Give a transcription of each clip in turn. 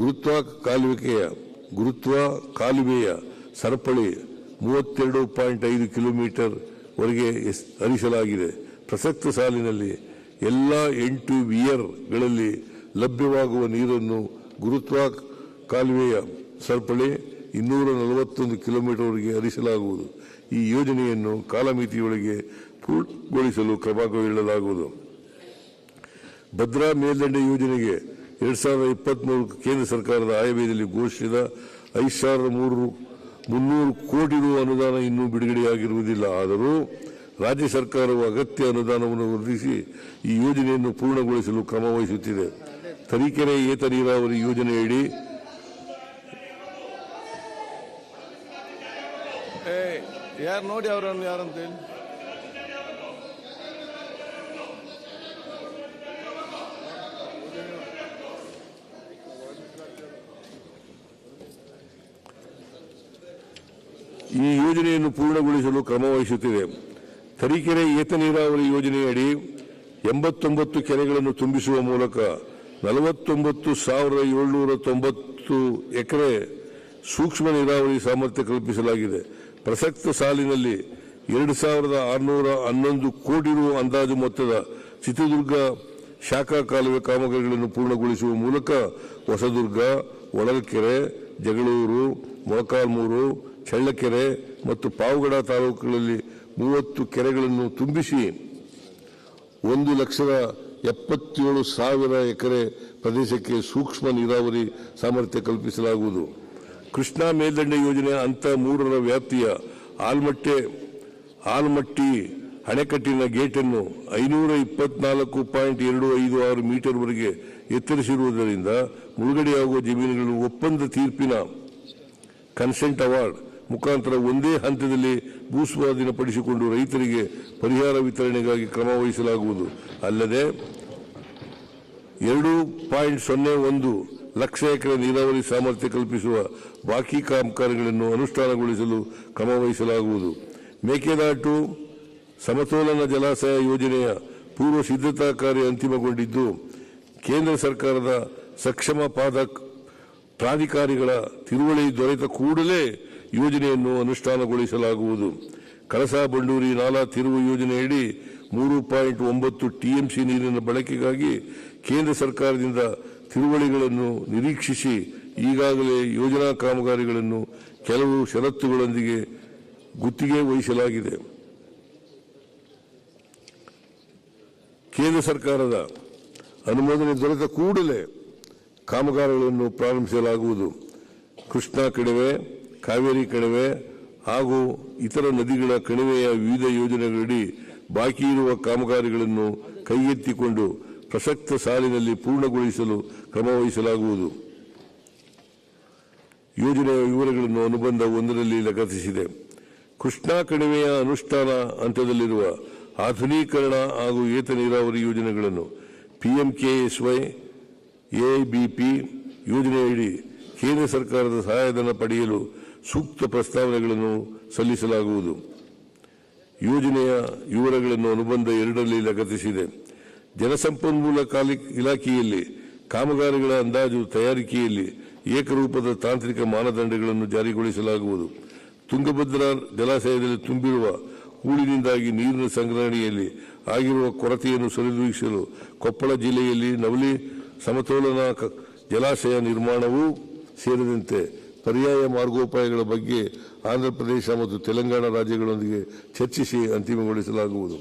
ಗುರುತ್ವ ಕಾಲುವಿಕೆಯ, ಗುರುತ್ವ ಕಾಲುವೆಯ ಸರಪಳಿ ಮೂವತ್ತೆರಡು ಪಾಯಿಂಟ್ ಐದು ಕಿಲೋಮೀಟರ್ ವರೆಗೆ ಹರಿಸಲಾಗಿದೆ. ಪ್ರಸಕ್ತ ಸಾಲಿನಲ್ಲಿ ಎಲ್ಲ ಎಂಟು ವಿಯರ್ಗಳಲ್ಲಿ ಲಭ್ಯವಾಗುವ ನೀರನ್ನು ಗುರುತ್ವ ಕಾಲುವೆಯ ಸರಪಳಿ ಇನ್ನೂರ ನಲವತ್ತೊಂದು ಕಿಲೋಮೀಟರ್ವರೆಗೆ ಹರಿಸಲಾಗುವುದು. ಈ ಯೋಜನೆಯನ್ನು ಕಾಲಮಿತಿಯೊಳಗೆ ಪೂರ್ಣಗೊಳಿಸಲು ಕ್ರಮ ಕೈಗೊಳ್ಳಲಾಗುವುದು ಭದ್ರಾ ಮೇಲ್ದಂಡೆ ಯೋಜನೆಗೆ ಎರಡ್ ಸಾವಿರದ ಇಪ್ಪತ್ಮೂರು ಕೇಂದ್ರ ಸರ್ಕಾರದ ಆಯವ್ಯದಲ್ಲಿ ಘೋಷಿಸಿದ ಐದು ಸಾವಿರದ ಮೂರು ಮುನ್ನೂರು ಕೋಟಿ ರು ಅನುದಾನ ಇನ್ನೂ ಬಿಡುಗಡೆಯಾಗಿರುವುದಿಲ್ಲ. ಆದರೂ ರಾಜ್ಯ ಸರ್ಕಾರವು ಅಗತ್ಯ ಅನುದಾನವನ್ನು ವೃದ್ಧಿಸಿ ಈ ಯೋಜನೆಯನ್ನು ಪೂರ್ಣಗೊಳಿಸಲು ಕ್ರಮ ವಹಿಸುತ್ತಿದೆ. ತರೀಕೆರೆ ಏತ ನೀರಾವರಿ ಯೋಜನೆಯಡಿ ಯಾರು ನೋಡಿ ಅವರನ್ನು ಈ ಯೋಜನೆಯನ್ನು ಪೂರ್ಣಗೊಳಿಸಲು ಕ್ರಮ ವಹಿಸುತ್ತಿದೆ. ತರೀಕೆರೆ ಏತ ನೀರಾವರಿ ಯೋಜನೆಯಡಿ ಎಂಬತ್ತೊಂಬತ್ತು ಕೆರೆಗಳನ್ನು ತುಂಬಿಸುವ ಮೂಲಕ ನಲವತ್ತೊಂಬತ್ತು ಸಾವಿರದ ಏಳ್ನೂರ ತೊಂಬತ್ತು ಎಕರೆ ಸೂಕ್ಷ್ಮ ನೀರಾವರಿ ಸಾಮರ್ಥ್ಯ ಕಲ್ಪಿಸಲಾಗಿದೆ. ಪ್ರಸಕ್ತ ಸಾಲಿನಲ್ಲಿ ಎರಡು ಸಾವಿರದ ಆರುನೂರ ಹನ್ನೊಂದು ಕೋಟಿ ರು ಅಂದಾಜು ಮೊತ್ತದ ಚಿತ್ರದುರ್ಗ ಶಾಖಾ ಕಾಲುವೆ ಕಾಮಗಾರಿಗಳನ್ನು ಪೂರ್ಣಗೊಳಿಸುವ ಮೂಲಕ ಹೊಸದುರ್ಗ ಒಳಗಕೆರೆ ಜಗಳೂರು, ಮೊಳಕಾಲ್ಮೂರು ಚಳ್ಳಕೆರೆ ಮತ್ತು ಪಾವಗಡ ತಾಲೂಕುಗಳಲ್ಲಿ ಮೂವತ್ತು ಕೆರೆಗಳನ್ನು ತುಂಬಿಸಿ ಒಂದು ಲಕ್ಷದ ಎಪ್ಪತ್ತೇಳು ಸಾವಿರ ಎಕರೆ ಪ್ರದೇಶಕ್ಕೆ ಸೂಕ್ಷ್ಮ ನೀರಾವರಿ ಸಾಮರ್ಥ್ಯ ಕಲ್ಪಿಸಲಾಗುವುದು. ಕೃಷ್ಣಾ ಮೇಲ್ದಂಡೆ ಯೋಜನೆ ಅಂತ ಮೂರರ ವ್ಯಾಪ್ತಿಯ ಆಲ್ಮಟ್ಟೆ, ಆಲ್ಮಟ್ಟಿ ಅಣೆಕಟ್ಟಿನ ಗೇಟನ್ನು ಐನೂರ ಇಪ್ಪತ್ನಾಲ್ಕು ಪಾಯಿಂಟ್ ಎರಡು ಐದು ಆರು ಮೀಟರ್ವರೆಗೆ ಎತ್ತರಿಸಿರುವುದರಿಂದ ಮುಳುಗಡೆಯಾಗುವ ಜಮೀನುಗಳು ಒಪ್ಪಂದ ತೀರ್ಪಿನ ಕನ್ಸೆಂಟ್ ಅವಾರ್ಡ್ ಮುಖಾಂತರ ಒಂದೇ ಹಂತದಲ್ಲಿ ಭೂಸ್ವಾಧೀನಪಡಿಸಿಕೊಂಡು ರೈತರಿಗೆ ಪರಿಹಾರ ವಿತರಣೆಗಾಗಿ ಕ್ರಮ ವಹಿಸಲಾಗುವುದು. ಅಲ್ಲದೆ ಎರಡು ಪಾಯಿಂಟ್ ಸೊನ್ನೆ ಒಂದು ಲಕ್ಷ ಎಕರೆ ನೀರಾವರಿ ಸಾಮರ್ಥ್ಯ ಕಲ್ಪಿಸುವ ಬಾಕಿ ಕಾಮಗಾರಿಗಳನ್ನು ಅನುಷ್ಠಾನಗೊಳಿಸಲು ಕ್ರಮ ವಹಿಸಲಾಗುವುದು. ಮೇಕೆದಾಟು ಸಮತೋಲನ ಜಲಾಶಯ ಯೋಜನೆಯ ಪೂರ್ವ ಸಿದ್ಧತಾ ಕಾರ್ಯ ಅಂತಿಮಗೊಂಡಿದ್ದು, ಕೇಂದ್ರ ಸರ್ಕಾರದ ಸಕ್ಷಮ ಪಾದ ಪ್ರಾಧಿಕಾರಿಗಳ ತಿರುವಳಿ ದೊರೆತ ಕೂಡಲೇ ಯೋಜನೆಯನ್ನು ಅನುಷ್ಠಾನಗೊಳಿಸಲಾಗುವುದು. ಕಳಸಾ ಬಂಡೂರಿ ನಾಲಾ ತಿರುವು ಯೋಜನೆಯಡಿ ಮೂರು ಪಾಯಿಂಟ್ ಒಂಬತ್ತು ಟಿಎಂಸಿ ನೀರಿನ ಬಳಕೆಗಾಗಿ ಕೇಂದ್ರ ಸರ್ಕಾರದಿಂದ ತಿರುವಳಿಗಳನ್ನು ನಿರೀಕ್ಷಿಸಿ ಈಗಾಗಲೇ ಯೋಜನಾ ಕಾಮಗಾರಿಗಳನ್ನು ಕೆಲವು ಷರತ್ತುಗಳೊಂದಿಗೆ ಗುತ್ತಿಗೆ ವಹಿಸಲಾಗಿದೆ. ಕೇಂದ್ರ ಸರ್ಕಾರದ ಅನುಮೋದನೆ ದೊರೆತ ಕೂಡಲೇ ಕಾಮಗಾರಿಗಳನ್ನು ಪ್ರಾರಂಭಿಸಲಾಗುವುದು. ಕೃಷ್ಣಾ ಕಣಿವೆ ಕಾವೇರಿ ಕಣಿವೆ ಹಾಗೂ ಇತರ ನದಿಗಳ ಕಣಿವೆಯ ವಿವಿಧ ಯೋಜನೆಗಳಡಿ ಬಾಕಿ ಇರುವ ಕಾಮಗಾರಿಗಳನ್ನು ಕೈಗೆತ್ತಿಕೊಂಡು ಪ್ರಸಕ್ತ ಸಾಲಿನಲ್ಲಿ ಪೂರ್ಣಗೊಳಿಸಲು ಕ್ರಮವಹಿಸಲಾಗುವುದು ಯೋಜನೆಯ ವಿವರಗಳನ್ನು ಅನುಬಂಧ ಒಂದರಲ್ಲಿ ಲಗತ್ತಿಸಿದೆ. ಕೃಷ್ಣಾ ಕಣಿವೆಯ ಅನುಷ್ಠಾನ ಹಂತದಲ್ಲಿರುವ ಆಧುನೀಕರಣ ಹಾಗೂ ಏತ ನೀರಾವರಿ ಯೋಜನೆಗಳನ್ನು ಪಿಎಂಕೆಎಸ್ವೈ ಎಬಿಪಿ ಯೋಜನೆಯಡಿ ಕೇಂದ್ರ ಸರ್ಕಾರದ ಸಹಾಯಧನ ಪಡೆಯಲು ಸೂಕ್ತ ಪ್ರಸ್ತಾವನೆಗಳನ್ನು ಸಲ್ಲಿಸಲಾಗುವುದು. ಯೋಜನೆಯ ವಿವರಗಳನ್ನು ಅನುಬಂಧ ಎರಡರಲ್ಲಿ ಲಗತ್ತಿಸಿದೆ. ಜಲಸಂಪನ್ಮೂಲ ಇಲಾಖೆಯಲ್ಲಿ ಕಾಮಗಾರಿಗಳ ಅಂದಾಜು ತಯಾರಿಕೆಯಲ್ಲಿ ಏಕರೂಪದ ತಾಂತ್ರಿಕ ಮಾನದಂಡಗಳನ್ನು ಜಾರಿಗೊಳಿಸಲಾಗುವುದು. ತುಂಗಭದ್ರಾ ಜಲಾಶಯದಲ್ಲಿ ತುಂಬಿರುವ ಹೂಳಿನಿಂದಾಗಿ ನೀರಿನ ಸಂಗ್ರಹಣೆಯಲ್ಲಿ ಆಗಿರುವ ಕೊರತೆಯನ್ನು ಸರಿದೂಗಿಸಲು ಕೊಪ್ಪಳ ಜಿಲ್ಲೆಯಲ್ಲಿ ನವಲಿ ಸಮತೋಲನ ಜಲಾಶಯ ನಿರ್ಮಾಣವೂ ಸೇರಿದಂತೆ ಪರ್ಯಾಯ ಮಾರ್ಗೋಪಾಯಗಳ ಬಗ್ಗೆ ಆಂಧ್ರಪ್ರದೇಶ ಮತ್ತು ತೆಲಂಗಾಣ ರಾಜ್ಯಗಳೊಂದಿಗೆ ಚರ್ಚಿಸಿ ಅಂತಿಮಗೊಳಿಸಲಾಗುವುದು.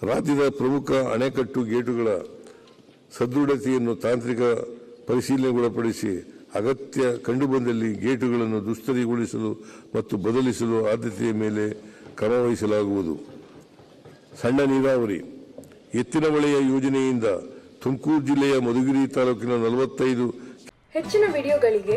ರಾಜ್ಯದ ಪ್ರಮುಖ ಅಣೆಕಟ್ಟು ಗೇಟುಗಳ ಸದೃಢತೆಯನ್ನು ತಾಂತ್ರಿಕ ಪರಿಶೀಲನೆಗೊಳಪಡಿಸಿ ಅಗತ್ಯ ಕಂಡುಬಂದಲ್ಲಿ ಗೇಟುಗಳನ್ನು ದುಸ್ತರಿಗೊಳಿಸಲು ಮತ್ತು ಬದಲಿಸಲು ಆದ್ಯತೆಯ ಮೇಲೆ ಕ್ರಮವಹಿಸಲಾಗುವುದು ಸಣ್ಣ ನೀರಾವರಿ, ಎತ್ತಿನ ಹೊಳೆಯ ಯೋಜನೆಯಿಂದ ತುಮಕೂರು ಜಿಲ್ಲೆಯ ಮಧುಗಿರಿ ತಾಲೂಕಿನ ನಲವತ್ತೈದು ಹೆಚ್ಚಿನ ವಿಡಿಯೋಗಳಿಗೆ